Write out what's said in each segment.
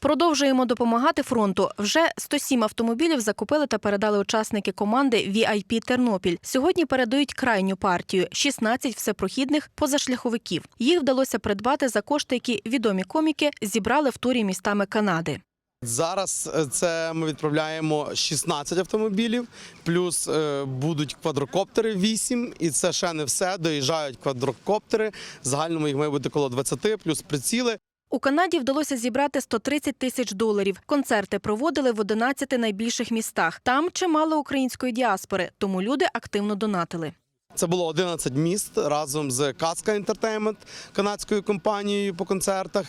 Продовжуємо допомагати фронту. Вже 107 автомобілів закупили та передали учасники команди VIP Тернопіль. Сьогодні передають крайню партію 16 всепрохідних позашляховиків. Їх вдалося придбати за кошти, які відомі коміки зібрали в турі містами Канади. Зараз е, це ми відправляємо 16 автомобілів, плюс е, будуть квадрокоптери 8, і це ще не все. Доїжджають квадрокоптери. Загальному їх має бути коло 20, плюс приціли. У Канаді вдалося зібрати 130 тисяч доларів. Концерти проводили в 11 найбільших містах. Там чимало української діаспори, тому люди активно донатили. Це було 11 міст разом з Каска Інтертеймент, канадською компанією по концертах,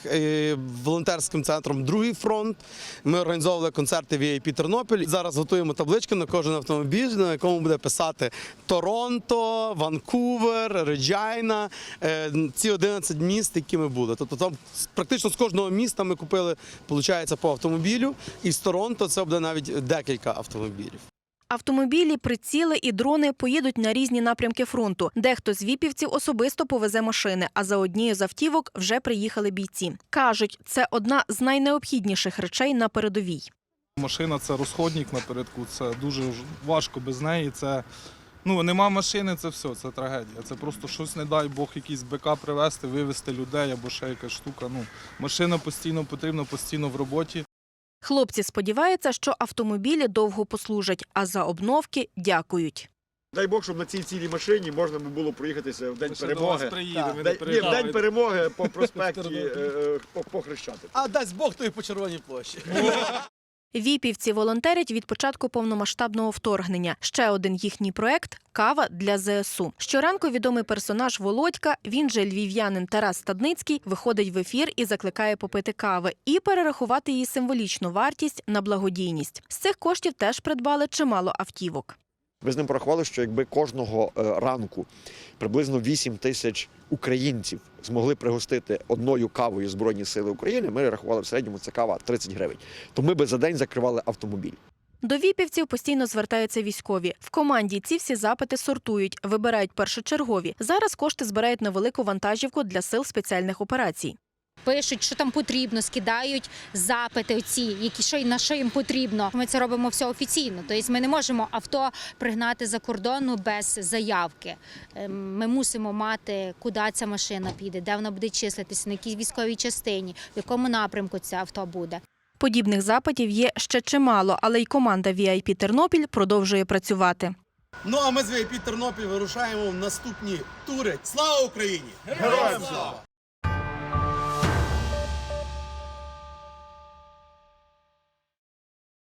волонтерським центром Другий фронт. Ми організовували концерти VIP Тернопіль. Зараз готуємо таблички на кожен автомобіль, на якому буде писати Торонто, Ванкувер, Реджайна. Е, Ці 11 міст, які ми були. Тобто там практично з кожного міста ми купили, виходить, по автомобілю. І з Торонто це буде навіть декілька автомобілів. Автомобілі, приціли і дрони поїдуть на різні напрямки фронту. Дехто з віпівців особисто повезе машини, а за однією з автівок вже приїхали бійці. Кажуть, це одна з найнеобхідніших речей на передовій. Машина це розходник напередку, це дуже важко без неї. Це ну нема машини, це все, це трагедія. Це просто щось, не дай Бог, якийсь БК привезти, вивезти людей або ще якась штука. Ну машина постійно потрібна, постійно в роботі. Хлопці сподіваються, що автомобілі довго послужать, а за обновки дякують. Дай Бог, щоб на цій цілій машині можна було проїхатися в день ще до вас перемоги. приїдемо, не День- Ні, в день переживайте. перемоги по проспекті е, е, по, по Хрещатику. А дасть Бог, то і по червоній площі. Віпівці волонтерять від початку повномасштабного вторгнення. Ще один їхній проект кава для ЗСУ. Щоранку відомий персонаж Володька, він же львів'янин Тарас Стадницький, виходить в ефір і закликає попити кави і перерахувати її символічну вартість на благодійність. З цих коштів теж придбали чимало автівок. Ми з ним порахували, що якби кожного е, ранку приблизно 8 тисяч українців змогли пригостити одною кавою Збройні Сили України, ми рахували в середньому це кава 30 гривень. То ми би за день закривали автомобіль. До віпівців постійно звертаються військові. В команді ці всі запити сортують, вибирають першочергові. Зараз кошти збирають на велику вантажівку для сил спеціальних операцій. Пишуть, що там потрібно, скидають запити, оці, які що й на що їм потрібно. Ми це робимо все офіційно. Тобто ми не можемо авто пригнати за кордону без заявки. Ем, Ми мусимо мати, куди ця машина піде, де вона буде числитися, на якій військовій частині, в якому напрямку це авто буде. Подібних запитів є ще чимало, але й команда VIP Тернопіль продовжує працювати. Ну а ми з VIP Тернопіль вирушаємо в наступні тури. Слава Україні! Героям слава!